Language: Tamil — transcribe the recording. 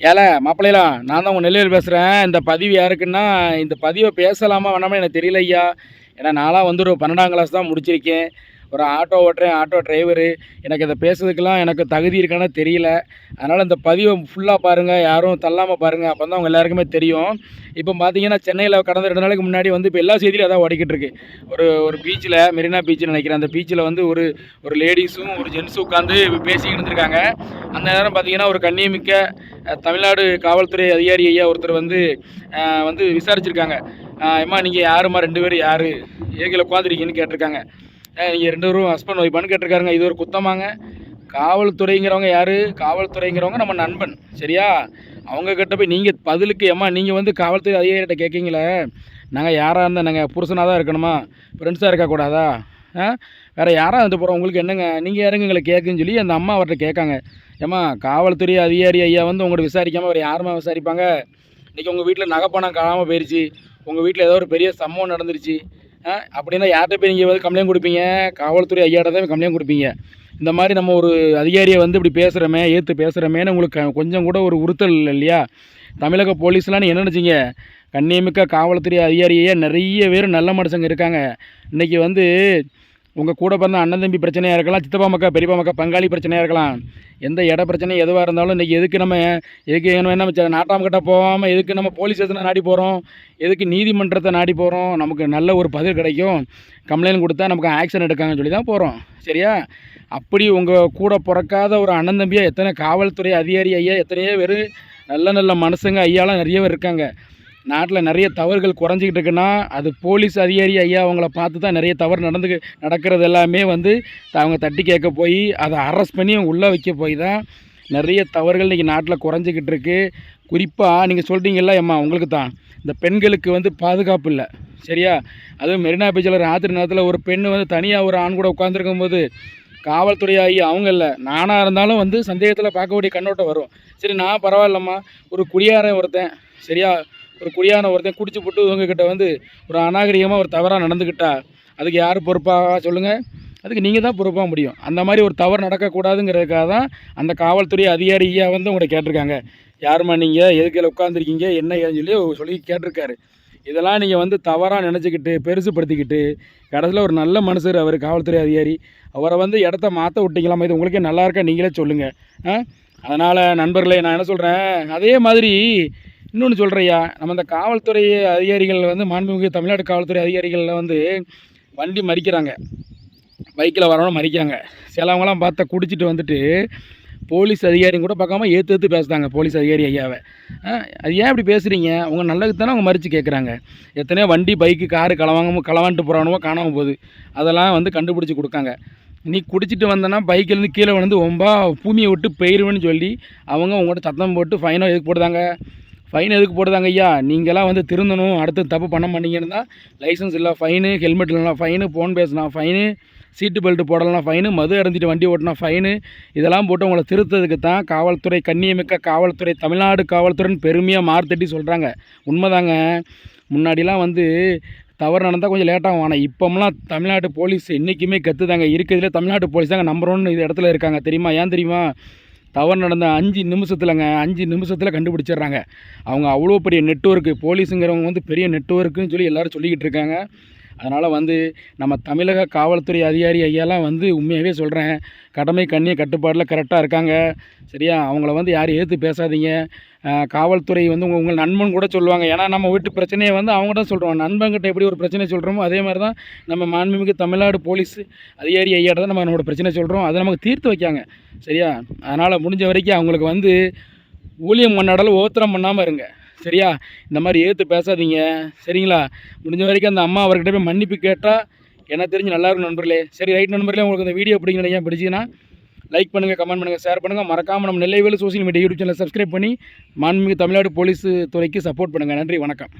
ஏல மாப்பிள்ளையா நான் தான் உங்கள் நெல்லையில் பேசுகிறேன் இந்த பதிவு யாருக்குன்னா இந்த பதிவை பேசலாமா வேணாமா எனக்கு தெரியல ஐயா ஏன்னா நான்லாம் வந்து ஒரு பன்னெண்டாம் கிளாஸ் தான் முடிச்சிருக்கேன். ஒரு ஆட்டோ ஓட்டுறேன் ஆட்டோ டிரைவரு எனக்கு இதை பேசுறதுக்கெல்லாம் எனக்கு தகுதி இருக்கான்னு தெரியல. அதனால் இந்த பதிவை ஃபுல்லாக பாருங்கள் யாரும் தள்ளாமல் பாருங்கள் அப்போ தான் அவங்க எல்லாருக்குமே தெரியும். இப்போ பார்த்தீங்கன்னா சென்னையில் கடந்த ரெண்டு நாளைக்கு முன்னாடி வந்து இப்போ எல்லா செய்தியிலும் அதான் ஓடிக்கிட்டு இருக்கு. ஒரு ஒரு பீச்சில் மெரினா பீச்சில் நினைக்கிறேன். அந்த பீச்சில் வந்து ஒரு ஒரு லேடிஸும் ஒரு ஜென்ஸும் உட்காந்து பேசிக்கிட்டு இருந்திருக்காங்க. அந்த நேரம் பார்த்தீங்கன்னா ஒரு கண்ணியமிக்க தமிழ்நாடு காவல்துறை அதிகாரி ஐயா ஒருத்தர் வந்து வந்து விசாரிச்சிருக்காங்க. அம்மா நீங்கள் யாரும்மா? ரெண்டு பேரும் யார்? ஏகில் உட்காந்துருக்கீங்கன்னு கேட்டிருக்காங்க. நீங்கள் ரெண்டு பேரும் ஹஸ்பண்ட் ஒய்ஃபான்னு கேட்டிருக்காருங்க. இது ஒரு குத்தமாங்க. காவல்துறைங்கிறவங்க யார்? காவல்துறைங்கிறவங்க நம்ம நண்பன். சரியா? அவங்க கிட்ட போய் நீங்கள் பதிலுக்கு ஏம்மா நீங்கள் வந்து காவல்துறை அதிகாரிகிட்ட கேட்கீங்களே நாங்கள் யாராக இருந்தால் நாங்கள் புருஷனாக தான் இருக்கணுமா? ஃப்ரெண்ட்ஸாக இருக்கக்கூடாதா வேறு யாராக இருந்து போகிறோம் உங்களுக்கு என்னங்க? நீங்கள் யாருங்க எங்களை கேட்குன்னு சொல்லி அந்த அம்மா அவர்கிட்ட கேட்காங்க. ஏம்மா காவல்துறை அதிகாரி ஐயா வந்து உங்கள்ட்ட விசாரிக்காமல் வேறு யாருமா விசாரிப்பாங்க? இன்றைக்கி உங்கள் வீட்டில் நகைப்பணம் காணாமல் போயிடுச்சு உங்கள் வீட்டில் ஏதோ ஒரு பெரிய சம்பவம் நடந்துருச்சு. அப்படின்னா யார்கிட்ட போய் நீங்கள் வந்து கம்ப்ளைண்ட் கொடுப்பீங்க? காவல்துறை ஐயாட்ட தான் கம்ப்ளைண்ட் கொடுப்பீங்க. இந்த மாதிரி நம்ம ஒரு அதிகாரியை வந்து இப்படி பேசுகிறோமே ஏற்று பேசுகிறோமேன்னு உங்களுக்கு கொஞ்சம் கூட ஒரு உறுத்தல் இல்லை இல்லையா? தமிழக போலீஸ்லாம் என்ன நினச்சிங்க? கண்ணியமிக்க காவல்துறை அதிகாரியே நிறைய பேர் நல்ல மனுஷங்க இருக்காங்க. இன்றைக்கி வந்து உங்கள் கூட பிறந்த அண்ணன் தம்பி பிரச்சனையாக இருக்கலாம் சித்தப்பா மக்கா பெரியப்பா மக்கா பங்காளி பிரச்சனையாக இருக்கலாம். எந்த இட பிரச்சனை எதுவாக இருந்தாலும் இன்றைக்கி எதுக்கு நம்ம எதுக்கு என்ன நம்ம நாட்டாம் கிட்ட போகாமல் எதுக்கு நம்ம போலீஸ் ஸ்டேஷனை நாடி போகிறோம் எதுக்கு நீதிமன்றத்தை நாடி போகிறோம் நமக்கு நல்ல ஒரு பதில் கிடைக்கும். கம்ப்ளைண்ட் கொடுத்தா நமக்கு ஆக்ஷன் எடுக்காங்கன்னு சொல்லி தான் போகிறோம் சரியா? அப்படி உங்கள் கூட பிறக்காத ஒரு அண்ணன் தம்பியாக எத்தனை காவல்துறை அதிகாரி ஐயா எத்தனையோ பேர் நல்ல நல்ல மனுஷங்க ஐயாலாம் நிறைய பேர் இருக்காங்க. நாட்டில் நிறைய தவறுகள் குறைஞ்சிக்கிட்டு இருக்குன்னா அது போலீஸ் அதிகாரி ஐயா அவங்கள பார்த்து தான் நிறைய தவறு நடந்து நடக்கிறது எல்லாமே வந்து அவங்க தட்டி கேட்க போய் அதை அரெஸ்ட் பண்ணி உள்ளே வைக்க போய் தான் நிறைய தவறுகள் இன்றைக்கி நாட்டில் குறைஞ்சிக்கிட்டு இருக்குது குறிப்பாக நீங்கள் சொல்கிறீங்கல்ல அம்மா உங்களுக்கு தான். இந்த பெண்களுக்கு வந்து பாதுகாப்பு இல்லை. சரியா? அதுவும் மெரினா பீச்சில் ராத்திரி நேரத்தில் ஒரு பெண் வந்து தனியாக ஒரு ஆண் கூட உட்காந்துருக்கும் போது காவல்துறை ஆகி அவங்க இல்லை. நானாக இருந்தாலும் வந்து சந்தேகத்தில் பார்க்கக்கூடிய கண்ணோட்டம் வரும். சரி நான் பரவாயில்லம்மா. ஒரு குடியாரன் ஒருத்தன். சரியா? ஒரு குடியான ஒருத்தன் குடிச்சு போட்டு இவங்கக்கிட்ட வந்து ஒரு அநாகரிகமாக ஒரு தவறாக நடந்துக்கிட்டா அதுக்கு யார் பொறுப்பாக சொல்லுங்கள் அதுக்கு நீங்கள் தான் பொறுப்பாக முடியும். அந்த மாதிரி ஒரு தவறு நடக்கக்கூடாதுங்கிறதுக்காக தான் அந்த காவல்துறை அதிகாரியாக வந்து உங்களை கேட்டிருக்காங்க. யாரும்மா நீங்கள் எதுக்கு உட்காந்துருக்கீங்க என்ன ஏதுன்னு சொல்லி சொல்லி கேட்டிருக்காரு. இதெல்லாம் நீங்கள் வந்து தவறாக நினச்சிக்கிட்டு பெருசுப்படுத்திக்கிட்டு கடைசியில் ஒரு நல்ல மனுஷர் அவர் காவல்துறை அதிகாரி. அவரை வந்து இடத்த மாற்ற விட்டீங்களாமா இது உங்களுக்கே நல்லா இருக்கா? நீங்களே சொல்லுங்கள் ஆ? அதனால் நண்பர்களே நான் என்ன சொல்கிறேன் அதே மாதிரி இன்னொன்று சொல்கிறையா நம்ம இந்த காவல்துறை அதிகாரிகள் வந்து மாண்புமிகு தமிழ்நாடு காவல்துறை அதிகாரிகளில் வந்து வண்டி மறிக்கிறாங்க. பைக்கில் வரவங்க மறிக்கிறாங்க. சிலவங்களாம் பார்த்தா குடிச்சிட்டு வந்துட்டு போலீஸ் அதிகாரியும் கூட பார்க்காம ஏற்று ஏற்று பேசுகிறாங்க போலீஸ் அதிகாரி ஐயாவை. அது ஏன் இப்படி பேசுகிறீங்க உங்கள் நல்லதுக்கு தானே அவங்க மறித்து கேட்குறாங்க எத்தனையோ வண்டி பைக்கு காரு களவாங்க களவான்ட்டு போகிறானோ காணாமல் போகுது. அதெல்லாம் வந்து கண்டுபிடிச்சி கொடுக்காங்க. நீ குடிச்சிட்டு வந்தனா பைக்கிலேருந்து கீழே விழுந்து ஒம்பா பூமியை விட்டு போயிடுவேன்னு சொல்லி அவங்க உங்கள்கிட்ட சத்தம் போட்டு ஃபைனோ எதுக்கு போடுதாங்க ஃபைன் எதுக்கு போடுதாங்க ஐயா? நீங்களாம் வந்து திருந்தணும் அடுத்து தப்பு பண்ண மாட்டீங்கன்னு தான் லைசன்ஸ் இல்லை ஃபைனு ஹெல்மெட் இல்லைனா ஃபைனு ஃபோன் பேசினா ஃபைனு சீட்டு பெல்ட்டு போடலாம் ஃபைனு மது அடைஞ்சிட்டு வண்டி ஓட்டினா ஃபைனு இதெல்லாம் போட்டு உங்களை திருத்ததுக்கு தான் காவல்துறை கண்ணியமிக்க காவல்துறை தமிழ்நாடு காவல்துறைன்னு பெருமையாக மார்த்தட்டி சொல்கிறாங்க உண்மைதாங்க. முன்னாடிலாம் வந்து தவறு நடந்தால் கொஞ்சம் லேட்டாகும் ஆனால் இப்போம்லாம் தமிழ்நாட்டு போலீஸ் என்றைக்குமே கற்றுதாங்க இருக்கிறதுல தமிழ்நாட்டு போலீஸ் தாங்க நம்பர் ஒன் இது இடத்துல இருக்காங்க. தெரியுமா? ஏன் தெரியுமா? தவறு நடந்த அஞ்சு நிமிஷத்துலங்க அஞ்சு நிமிஷத்தில் கண்டுபிடிச்சிடுறாங்க. அவங்க அவ்வளோ பெரிய நெட்ஒர்க்கு போலீஸுங்கிறவங்க வந்து பெரிய நெட்ஒர்க்குன்னு சொல்லி எல்லோரும் சொல்லிக்கிட்டு இருக்காங்க. அதனால் வந்து நம்ம தமிழக காவல்துறை அதிகாரி ஐயாலாம் வந்து உண்மையாகவே சொல்கிறேன் கடமை கண்ணிய கட்டுப்பாடில் கரெக்டாக இருக்காங்க. சரியா? அவங்கள வந்து யாரும் ஏற்று பேசாதீங்க. காவல்துறை வந்து உங்கள் உங்கள் நண்பன் கூட சொல்லுவாங்க. ஏன்னா நம்ம வீட்டு பிரச்சனையை வந்து அவங்க தான் சொல்கிறோம் நண்பன்கிட்ட எப்படி ஒரு பிரச்சனை சொல்கிறோமோ அதே மாதிரி தான் நம்ம மாண்புமிகு தமிழ்நாடு போலீஸ் அதிகாரி ஐயாட்ட தான் நம்ம நம்மளோட பிரச்சனை சொல்கிறோம் அதை நமக்கு தீர்த்து வைக்காங்க. சரியா? அதனால் முடிஞ்ச வரைக்கும் அவங்களுக்கு வந்து ஊழியம் பண்ணாடல ஓத்திரம் பண்ணாமல் இருங்க. சரியா? இந்த மாதிரி ஏற்று பேசாதீங்க. சரிங்களா? முடிஞ்ச வரைக்கும் அந்த அம்மா அவர்கிட்ட போய் மன்னிப்பு கேட்டால் எனக்கு தெரிஞ்சு நல்லாயிருக்கும் நண்பர்களே. சரி ரைட் நண்பர்களே உங்களுக்கு இந்த வீடியோ பிடிக்கணும் ஏன் பிடிச்சிங்கன்னா லைக் பண்ணுங்கள் கமெண்ட் பண்ணுங்கள் ஷேர் பண்ணுங்கள் மறக்காமல் நம்ம Nellaivelu social media YouTube channel subscribe பண்ணி மாண்புமிகு தமிழ்நாடு போலீஸ் துறைக்கு சப்போர்ட் பண்ணுங்கள் நன்றி வணக்கம்.